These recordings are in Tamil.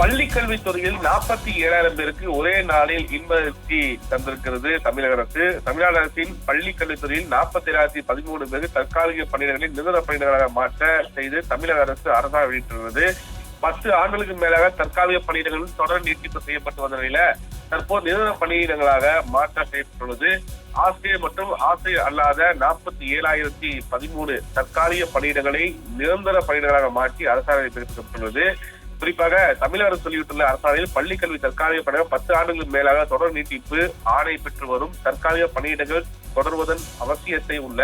பள்ளி கல்வித்துறையில் நாற்பத்தி ஏழாயிரம் பேருக்கு ஒரே நாளில் இன்பத்தி தந்திருக்கிறது தமிழக அரசு. தமிழ்நாடு அரசின் பள்ளி கல்வித்துறையில் நாற்பத்தி ஏழாயிரத்தி பதிமூணு பேர் தற்காலிக பணியிடங்களை நிரந்தர பணியிடங்களாக மாற்ற செய்து தமிழக அரசு அரசாக வெளியிட்டுள்ளது. பத்து ஆண்டுகளுக்கு மேலாக தற்காலிக பணியிடங்கள் தொடர் நீட்டிப்பு செய்யப்பட்டு வந்த நிலையில தற்போது நிரந்தர பணியிடங்களாக மாற்ற செய்யப்பட்டுள்ளது. ஆசிரியர் மற்றும் ஆசிரியர் அல்லாத நாற்பத்தி ஏழாயிரத்தி பதிமூணு தற்காலிக பணியிடங்களை நிரந்தர பணியிடங்களாக மாற்றி அரசாணை பிறப்பிக்கப்பட்டுள்ளது. குறிப்பாக தமிழக அரசு வெளியிட்டுள்ள அரசாணையில் பள்ளி கல்வி தற்காலிக பணிகள் பத்து ஆண்டுகளுக்கு மேலாக தொடர் நீட்டிப்பு ஆணை பெற்று வரும் தற்காலிக பணியிடங்கள் தொடர்வதன் அவசியத்தை உள்ள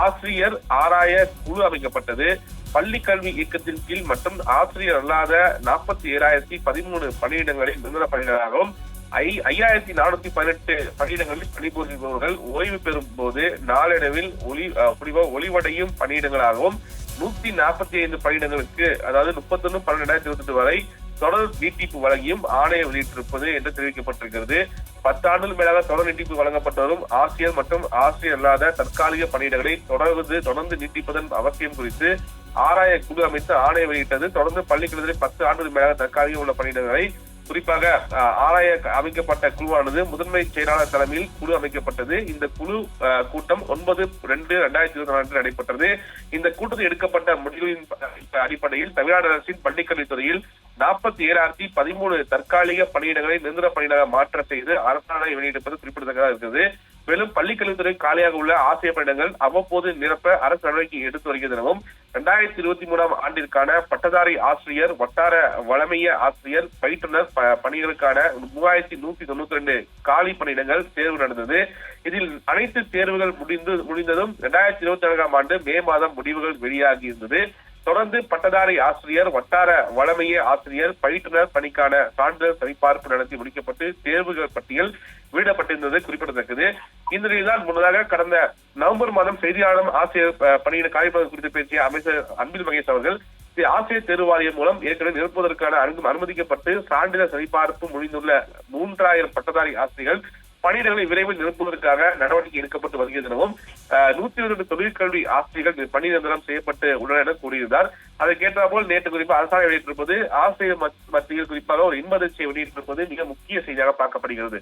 ஆசிரியர் ஆராய குழு அமைக்கப்பட்டது. பள்ளி கல்வி இயக்கத்தின் கீழ் மற்றும் ஆசிரியர் அல்லாத நாற்பத்தி ஏழாயிரத்தி பதிமூணு பணியிடங்களில் நிரந்தர பணியிடங்களாகவும் ஐ ஐயாயிரத்தி நானூத்தி பதினெட்டு பணியிடங்களில் பணிபுரிபவர்கள் ஓய்வு பெறும் போது நாளடைவில் ஒளி ஒளிவடையும் பணியிடங்களாகவும் நூத்தி நாற்பத்தி ஐந்து பணியிடங்களுக்கு அதாவது முப்பத்தொன்னு பன்னெண்டு ரெண்டாயிரத்தி இருபத்தி வரை தொடர் நீட்டிப்பு வழங்கியும் ஆணையம் வெளியிட்டிருப்பது என்று தெரிவிக்கப்பட்டிருக்கிறது. பத்தாண்டுகள் மேலாக தொடர் நீட்டிப்பு வழங்கப்பட்டு வரும் ஆசிரியர் மற்றும் ஆசிரியர் அல்லாத தற்காலிக பணியிடங்களை தொடர்ந்து தொடர்ந்து நீட்டிப்பதன் அவசியம் குறித்து ஆராய குழு அமைத்து ஆணையம் வெளியிட்டது. தொடர்ந்து பள்ளிக்கல்வியில் பத்து ஆண்டுகள் மேலாக தற்காலிக உள்ள பணியிடங்களை குறிப்பாக ஆராய அமைக்கப்பட்ட குழுவானது முதன்மை செயலாளர் தலைமையில் குழு அமைக்கப்பட்டது. இந்த குழு கூட்டம் ஒன்பது ரெண்டு ரெண்டாயிரத்தி இருபத்தி நான்கு நடைபெற்றது. இந்த கூட்டத்தில் எடுக்கப்பட்ட முடிவின் அடிப்படையில் தமிழ்நாடு அரசின் பள்ளிக்கல்வித்துறையில் நாற்பத்தி ஏழாயிரத்தி பதிமூணு தற்காலிக பணியிடங்களை நிரந்தர பணியிடமாக மாற்ற செய்து அரசாணை வெளியிட்டிருப்பது குறிப்பிடத்தக்கதாக இருக்கிறது. மேலும் பள்ளிக்கல்வித்துறை காலியாக உள்ள ஆசிரியர் பணியிடங்கள் அவ்வப்போது நிரப்ப அரசு நடவடிக்கை எடுத்து வருகிறது எனவும் இரண்டாயிரத்தி இருபத்தி மூணாம் ஆண்டிற்கான பட்டதாரி ஆசிரியர் வட்டார வளமைய ஆசிரியர் பயிற்றுனர் ப- பணிகளுக்கான மூவாயிரத்தி நூத்தி தொண்ணூத்தி ரெண்டு காலி பணியிடங்கள் தேர்வு நடந்தது. இதில் அனைத்து தேர்வுகள் முடிந்து முடிந்ததும் இரண்டாயிரத்தி இருபத்தி நான்காம் ஆண்டு மே மாதம் முடிவுகள் வெளியாகி இருந்தது. தொடர்ந்து பட்டதாரி ஆசிரியர் வட்டார வளமைய ஆசிரியர் பயிற்றுனர் பணிக்கான சான்றிதழ் சரிபார்ப்பு நடத்தி முடிக்கப்பட்டு தேர்வுகள் பட்டியல் வெளியிடப்பட்டிருந்தது குறிப்பிடத்தக்கது. இந்த நிலையில்தான் முன்னதாக கடந்த நவம்பர் மாதம் செய்தியாளர் ஆசிரியர் பணியின் பணியிட குறித்து பேசிய அமைச்சர் அன்பில் மகேஷ் அவர்கள் ஆசிரியர் தேர்வு வாரியம் மூலம் ஏற்கனவே நிரப்புவதற்கான அனுமதிக்கப்பட்டு சான்றிதழ் சரிபார்ப்பு முடிந்துள்ள மூன்றாயிரம் பட்டதாரி ஆசிரியர்கள் பணியிடங்களை விரைவில் நிரப்புவதற்காக நடவடிக்கை எடுக்கப்பட்டு வருகிறது எனவும் அஹ், நூத்தி இருபது தொழிற்கல்வி ஆசிரியர்கள் பணி நிரந்தரம் செய்யப்பட்டு உள்ளனர் என கூறியிருந்தார். அதற்கேற்றாற்போல் நேற்று குறிப்பாக அரசாணை வெளியிட்டிருப்பது ஆசிரியர் மத்தியில் குறிப்பாக ஒரு இன்பதிர்ச்சியை வெளியிட்டிருப்பது மிக முக்கிய செய்தியாக பார்க்கப்படுகிறது.